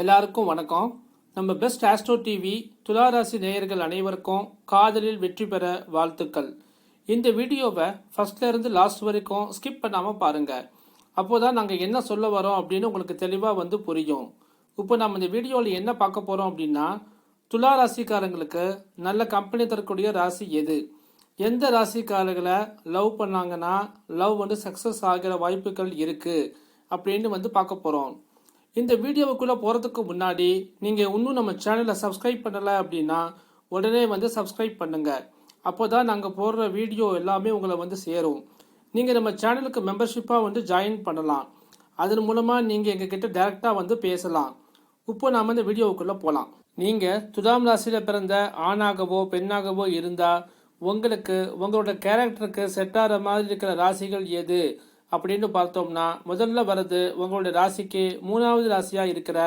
எல்லாருக்கும் வணக்கம். நம்ம பெஸ்ட் ஆஸ்ட்ரோ டிவி துளாராசி நேயர்கள் அனைவருக்கும் காதலில் வெற்றி பெற வாழ்த்துக்கள். இந்த வீடியோவை ஃபர்ஸ்ட்ல இருந்து லாஸ்ட் வரைக்கும் ஸ்கிப் பண்ணாமல் பாருங்க. அப்போதான் நாங்கள் என்ன சொல்ல வரோம் அப்படின்னு உங்களுக்கு தெளிவாக வந்து புரியும். இப்போ நம்ம இந்த வீடியோவில் என்ன பார்க்க போகிறோம் அப்படின்னா துலா ராசிக்காரங்களுக்கு நல்ல கம்பெனி தரக்கூடிய ராசி எது? எந்த ராசிக்காரர்களை லவ் பண்ணாங்கன்னா லவ் வந்து சக்ஸஸ் ஆகிற வாய்ப்புகள் இருக்குது அப்படின்னு வந்து பார்க்க போகிறோம் இந்த வீடியோவுக்குள்ளே போகிறதுக்கு முன்னாடி நீங்கள் இன்னும் நம்ம சேனலை சப்ஸ்கிரைப் பண்ணலை அப்படின்னா உடனே வந்து சப்ஸ்கிரைப் பண்ணுங்கள் அப்போ தான் நாங்கள் போடுற வீடியோ எல்லாமே உங்களை வந்து சேரும். நீங்கள் நம்ம சேனலுக்கு மெம்பர்ஷிப்பாக வந்து ஜாயின் பண்ணலாம். அதன் மூலமாக நீங்கள் எங்ககிட்ட டேரெக்டாக வந்து பேசலாம். இப்போ நாம் இந்த வீடியோவுக்குள்ளே போகலாம் நீங்கள் துதாம் ராசியில் பிறந்த ஆணாகவோ பெண்ணாகவோ இருந்தால் உங்களுக்கு உங்களோட கேரக்டருக்கு செட் ஆகிற மாதிரி இருக்கிற ராசிகள் எது? அப்படின்னு பார்த்தோம்னா முதல்ல வர்றது உங்களுடைய ராசிக்கு மூணாவது ராசியாக இருக்கிற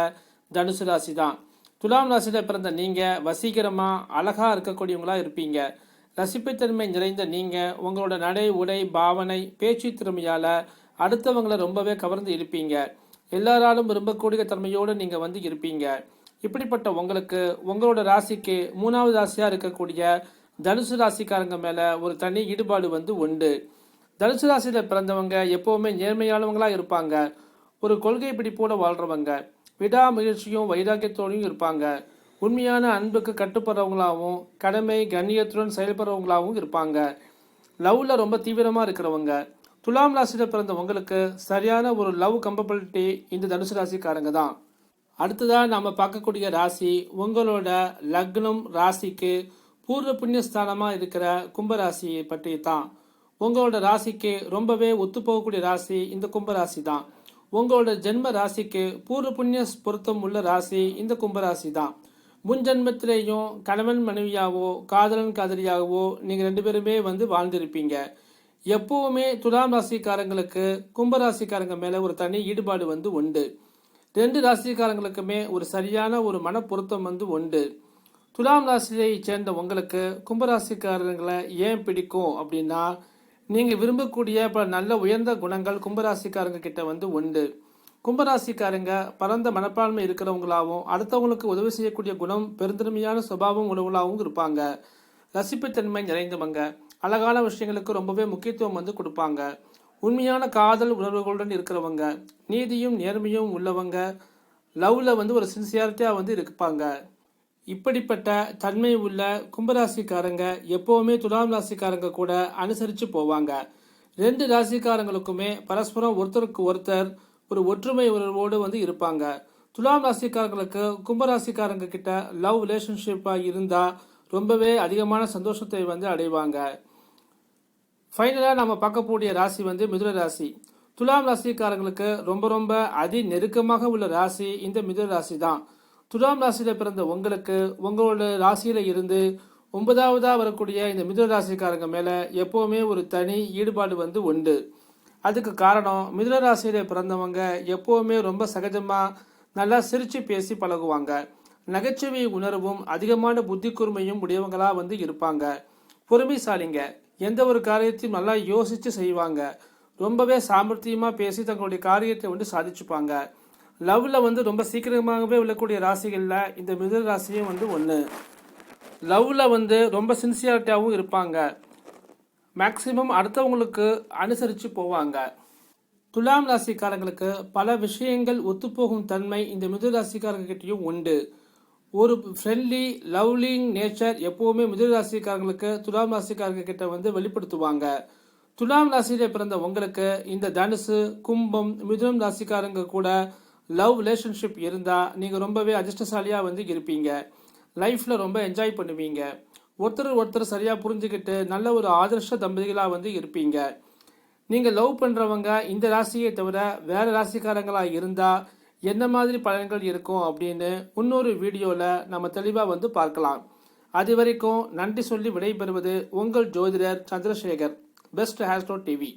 தனுசு ராசி தான் துலாம் ராசியில் பிறந்த நீங்கள் வசீகரமாக அழகாக இருக்கக்கூடியவங்களாக இருப்பீங்க. ரசிப்புத்தன்மை நிறைந்த நீங்கள் உங்களோட நடை உடை பாவனை பேச்சு திறமையால் அடுத்தவங்களை ரொம்பவே கவர்ந்து இருப்பீங்க எல்லாராலும் விரும்பக்கூடிய தன்மையோடு நீங்கள் வந்து இருப்பீங்க. இப்படிப்பட்ட உங்களுக்கு உங்களோட ராசிக்கு மூணாவது ராசியாக இருக்கக்கூடிய தனுசு ராசிக்காரங்க மேலே ஒரு தனி ஈடுபாடு வந்து உண்டு. தனுசு ராசியில் பிறந்தவங்க எப்போவுமே நேர்மையானவங்களாக இருப்பாங்க. ஒரு கொள்கை பிடிப்போட வாழ்றவங்க. விடாமுயற்சியும் வைராக்கியத்தோடையும் இருப்பாங்க. உண்மையான அன்புக்கு கட்டுப்படுறவங்களாகவும் கடமை கண்ணியத்துடன் செயல்படுறவங்களாகவும் இருப்பாங்க. லவ்வில் ரொம்ப தீவிரமாக இருக்கிறவங்க. துலாம் ராசியில் பிறந்த உங்களுக்கு சரியான ஒரு லவ் கம்பபிலிட்டி இந்த தனுசு ராசிக்காரங்க தான். அடுத்ததாக நம்ம பார்க்கக்கூடிய ராசி உங்களோட லக்னம் ராசிக்கு பூர்வ புண்ணியஸ்தானமாக இருக்கிற கும்பராசியை பற்றி தான் உங்களோட ராசிக்கு ரொம்பவே ஒத்து போகக்கூடிய ராசி இந்த கும்பராசி தான் உங்களோட ஜென்ம ராசிக்கு பூர்வ புண்ணிய பொருத்தம் உள்ள ராசி இந்த கும்பராசி தான் முன் ஜென்மத்திலேயும் கணவன் மனைவியாவோ காதலன் காதலியாகவோ நீங்கள் ரெண்டு பேருமே வந்து வாழ்ந்திருப்பீங்க. எப்பவுமே துலாம் ராசிக்காரங்களுக்கு கும்பராசிக்காரங்க மேலே ஒரு தனி ஈடுபாடு வந்து உண்டு. ரெண்டு ராசிக்காரங்களுக்குமே ஒரு சரியான ஒரு மன பொருத்தம் வந்து உண்டு. துலாம் ராசியை சேர்ந்த உங்களுக்கு கும்பராசிக்காரங்களை ஏன் பிடிக்கும் அப்படின்னா நீங்கள் விரும்பக்கூடிய பல நல்ல உயர்ந்த குணங்கள் கும்பராசிக்காரங்க கிட்ட வந்து உண்டு. கும்பராசிக்காரங்க பரந்த மனப்பான்மை இருக்கிறவங்களாகவும் அடுத்தவங்களுக்கு உதவி செய்யக்கூடிய குணம் பெருந்தன்மையான சுபாவம் உணவுகளாகவும் இருப்பாங்க. ரசிப்புத்தன்மை நிறைந்தவங்க அழகான விஷயங்களுக்கு ரொம்பவே முக்கியத்துவம் வந்து கொடுப்பாங்க. உண்மையான காதல் உணர்வுகளுடன் இருக்கிறவங்க நீதியும் நேர்மையும் உள்ளவங்க லவ்வில் வந்து ஒரு சின்சியாரிட்டியாக வந்து இருப்பாங்க. இப்படிப்பட்ட தன்மை உள்ள கும்பராசிக்காரங்க எப்பவுமே துலாம் ராசிக்காரங்க கூட அனுசரித்து போவாங்க. ரெண்டு ராசிக்காரங்களுக்குமே பரஸ்பரம் ஒருத்தருக்கு ஒருத்தர் ஒரு ஒற்றுமை உணர்வோடு வந்து இருப்பாங்க. துலாம் ராசிக்காரங்களுக்கு கும்பராசிக்காரங்க கிட்ட லவ் ரிலேஷன்ஷிப்பாக இருந்தால் ரொம்பவே அதிகமான சந்தோஷத்தை வந்து அடைவாங்க. ஃபைனலாக நம்ம பார்க்கக்கூடிய ராசி வந்து மிதுன ராசி. துலாம் ராசிக்காரங்களுக்கு ரொம்ப ரொம்ப அதி நெருக்கமாக உள்ள ராசி இந்த மிதுன ராசி தான் துலாம் ராசியில் பிறந்த உங்களுக்கு உங்களோட ராசியில் இருந்து ஒன்பதாவதாக வரக்கூடிய இந்த மிதுன ராசிக்காரங்க மேலே எப்போவுமே ஒரு தனி ஈடுபாடு வந்து உண்டு. அதுக்கு காரணம் மிதுன ராசியில் பிறந்தவங்க எப்போவுமே ரொம்ப சகஜமாக நல்லா சிரித்து பேசி பழகுவாங்க. நகைச்சுவை உணர்வும் அதிகமான புத்தி கூர்மையும் உடையவங்களாக வந்து இருப்பாங்க. பொறுமைசாலிங்க. எந்த ஒரு காரியத்தையும் நல்லா யோசித்து செய்வாங்க. ரொம்பவே சாமர்த்தியமாக பேசி தங்களுடைய காரியத்தை வந்து சாதிச்சுப்பாங்க. லவ்வில் வந்து ரொம்ப சீக்கிரமாகவே விழக்கூடிய ராசிகளில் இந்த மிதுன ராசியும் வந்து ஒன்று லவ்வில் வந்து ரொம்ப சின்சியாரிட்டியாகவும் இருப்பாங்க. மேக்சிமம் அடுத்தவங்களுக்கு அனுசரித்து போவாங்க. துலாம் ராசிக்காரங்களுக்கு பல விஷயங்கள் ஒத்துப்போகும் தன்மை இந்த மிதுன ராசிக்காரங்கிட்டையும் உண்டு. ஒரு ஃப்ரெண்ட்லி லவ்லிங் நேச்சர் எப்போவுமே மிதுன ராசிக்காரங்களுக்கு துலாம் ராசிக்காரங்க கிட்ட வந்து வெளிப்படுத்துவாங்க. துலாம் ராசியில பிறந்த உங்களுக்கு இந்த தனுசு கும்பம் மிதுனம் ராசிக்காரங்க கூட லவ் ரிலேஷன்ஷிப் இருந்தால் நீங்கள் ரொம்பவே அதிர்ஷ்டசாலியாக வந்து இருப்பீங்க. லைஃப்பில் ரொம்ப என்ஜாய் பண்ணுவீங்க. ஒருத்தர் ஒருத்தர் சரியாக புரிஞ்சுக்கிட்டு நல்ல ஒரு ஆதர்ஷ தம்பதிகளாக வந்து இருப்பீங்க. நீங்கள் லவ் பண்ணுறவங்க இந்த ராசியை தவிர வேறு ராசிக்காரங்களாக இருந்தால் என்ன மாதிரி பலன்கள் இருக்கும் அப்படின்னு இன்னொரு வீடியோவில் நம்ம தெளிவாக வந்து பார்க்கலாம். அது வரைக்கும் நன்றி சொல்லி விடைபெறுவது உங்கள் ஜோதிடர் சந்திரசேகர் பெஸ்ட் ஹேஸ்டோ டிவி